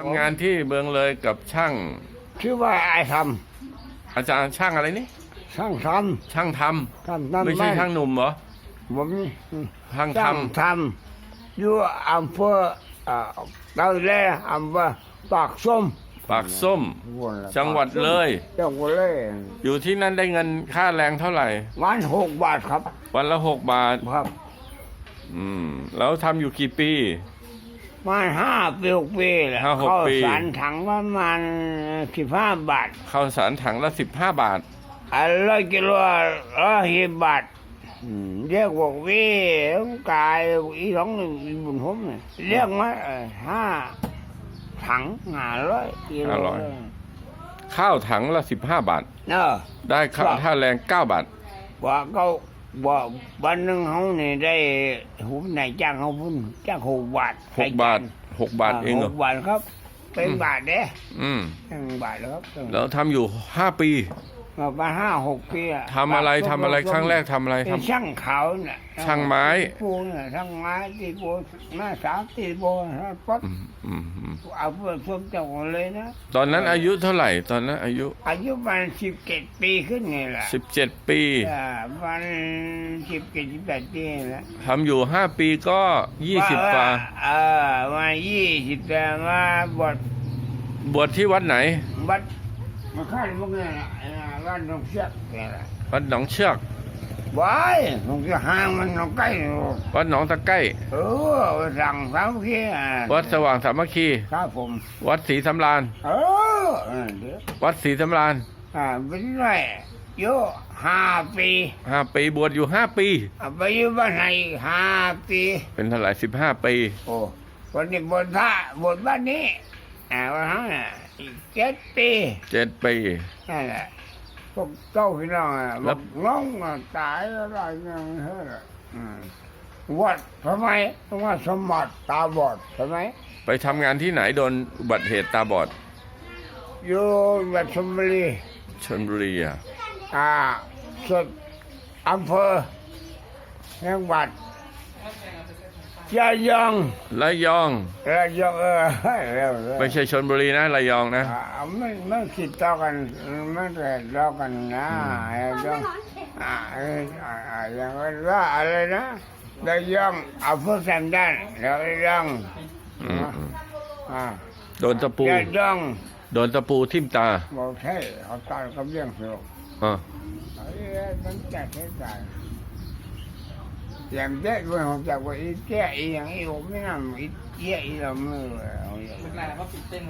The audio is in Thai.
ทำงานที่เมืองเลยกับช่าง ชื่อว่าไอ้ทอาจารย์ช่างอะไรนี่ำช่างทช่างทำทำนั่นำไม่ใช่ช่างหนุ่มเหรอผมนี่ช่างทช่างทำอยู่อำเภอเอ่อดาวแลอำเภอปากส้มำปากส้ม จังหวัดเลย จังหวัดเลยอยู่ที่นั่นได้เงินค่าแรงเท่าไหร่ วันหกบาทครับวันละหกบาท ครับ อืมแล้วทำอยู่กี่ปี มันห้าปีหกปีแหละห้าหกเข้าปี สารถังประมาณสิบห้าบาทข้าวสารถังละสิบห้าบาท อันละกิโลละสิบบาทอืมเรียกว่าวีกายอีสองหนึ่งอีบุญผมเนี่ยเรียกมาเอ่อห้าถังห้าร้อยกิโลห้าร้อย ข้าวถังละสิบห้าบาท เนอะ ได้ค่าครับ ค่าแรงเก้าบาทว่าเขา ว่าวันหนึ่งเขาเนี่ยได้ผมนายจ้างเขาพุ่นจ้างหกบาทหกบาทหกบาทเองเหรหอกบาทครับ เป็นบาทเด้อืม หนึ่งบาทแล้วครับ แล้วทำอยู่ห้าปี มาประมาณห้าหกปีอะทำอะไรทำอะไรครั้งแรกทำอะไรเป็ทนช่างเขาเนี่ยช่างไม้ ปูเนี่ยช่างไม้ตีปูหน้าสามตีปูปั๊บำอืมอืมอืมเอาเพื่อนเพิ่มเจ้าของเลยนะ ตอนนั้นอายุเท่าไหร่ ตอนนั้นอายุอายุประมาณสิบเจ็ดปีขึ้นไงล่ะสิบเจ็ดปีอ่าประมาณสิบเจ็ดสิบแปดปีนี่แหละ ทำอยู่ห้าปีก็ยี่สิบกว่าเออมายี่สิบแต่มาบวชบวชที่วัดไหนบัด มาข้างมึงเนี่ยนะอ่าบ้านหนองเชือกเนี่ยแหละวัดหนองเชือกบายหนองเชือกห่างมันหนองใกล้อยู่วัดหนองตะไก้เออสั่งสามเคียวัดสว่างสามัคคี ครับผม วัดศรีสำราญเออเออเดี๋ยววัดศรีสำราญอ่าเป็นไรโยห้าปีห้าปีบวชอยู่ห้าปี อะไปอยู่บ้านไหนห้าปีเป็นเท่าไหร่สิบห้าปี โอ้วันนี้บนพระบนบ้านนี้อ่าวันนั้นน่ะ อีกเจ็ดปีเจ็ดปี นั่นแหละพวกเจ้าพี่น้องอะแล้ว บอกน้องอะตายอะไรเงี้ยเฮ้ยอืมวัดทำไมต้องว่าสมบัติตาบอดทำไมไปทำงานที่ไหนโดนอุบัติเหตุตาบอดอยู่วัดชลบุรีชนบุรีอะอ่าสุดอำเภอจังหวัด ยะยองระยองระยองเออเร็วๆไม่ใช่ชนบุรีนะระยองนะอ่าไม่ไม่คิดต่อกันไม่แต่ต่อกันนะระยองอ่าเอออ่าอ่าอย่างว่าอะไรนะระยองอำเภอสันดานระยองอืมอืมอ่าโดนตะปูระยองโดนตะปูทิ่มตาบอกใช่เขาตายกับเรื่องสนุกอ่าเอ้ยมันจะใช้จ่าย อย่างเจ๊ด้วยผมจะว่าอีเจ๊อีอย่างนี้ผมไม่นำอีเจ๊อีเราไม่รู้เอาอย่าง เป็นไรแล้วก็ปิดเต้น